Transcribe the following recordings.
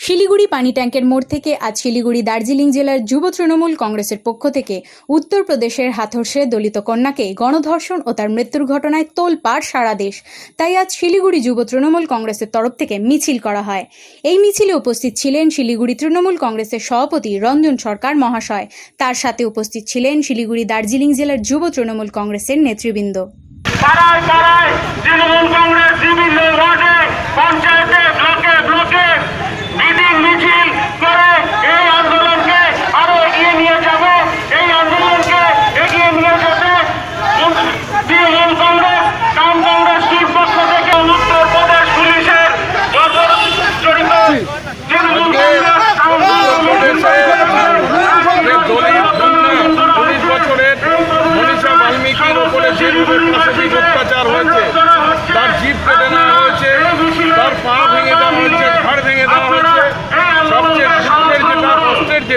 শিলিগুড়ি পানি ট্যাঙ্কের মোড় থেকে আজ শিলিগুড়ি দার্জিলিং জেলার যুব তৃণমূল কংগ্রেসের পক্ষ থেকে উত্তরপ্রদেশের হাথরসে দলিত কন্যাকে গণধর্ষণ ও তার মৃত্যুর ঘটনায় তোলপাড় সারা দেশ। তাই আজ শিলিগুড়ি যুব তৃণমূল কংগ্রেসের তরফ থেকে মিছিল করা হয়। এই মিছিলে উপস্থিত ছিলেন শিলিগুড়ি তৃণমূল কংগ্রেসের সভাপতি রঞ্জন সরকার মহাশয়। তার সাথে উপস্থিত ছিলেন শিলিগুড়ি দার্জিলিং জেলার যুব তৃণমূল কংগ্রেসের নেতৃবৃন্দ।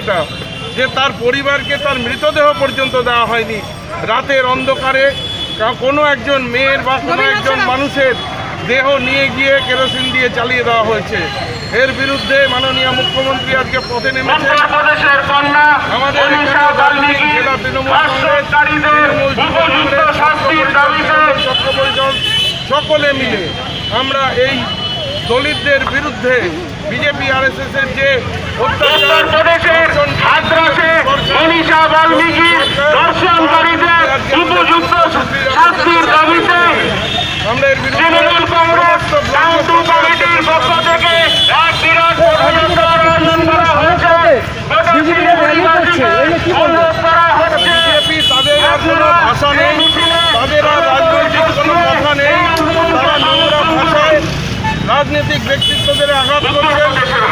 কষ্টের যে তার পরিবারকে তার মৃতদেহ পর্যন্ত দেওয়া হয়নি। রাতের অন্ধকারে কোনো একজন মেয়ের বা কোনো একজন মানুষের দেহ নিয়ে গিয়ে কেরোসিন দিয়ে চালিয়ে দেওয়া হয়েছে। এর বিরুদ্ধে মাননীয় মুখ্যমন্ত্রী আজকে পথে কন্যা আমাদের জেলা তৃণমূল সকলে মিলে আমরা এই দলিতদের বিরুদ্ধে বিজেপি আর এস এর যে উত্তরপ্রদেশের হাতরাসে মনীষা বাল্মীকির ধর্ষণকারীদের উপযুক্ত শাস্তির দাবিতে তৃণমূল কংগ্রেস সমস্ত কমিটির পক্ষ থেকে এক বিরাট আয়োজন করা হয়েছে। তাদের ভাষা রাজনৈতিক ব্যক্তিত্বদের আঘাত করবেন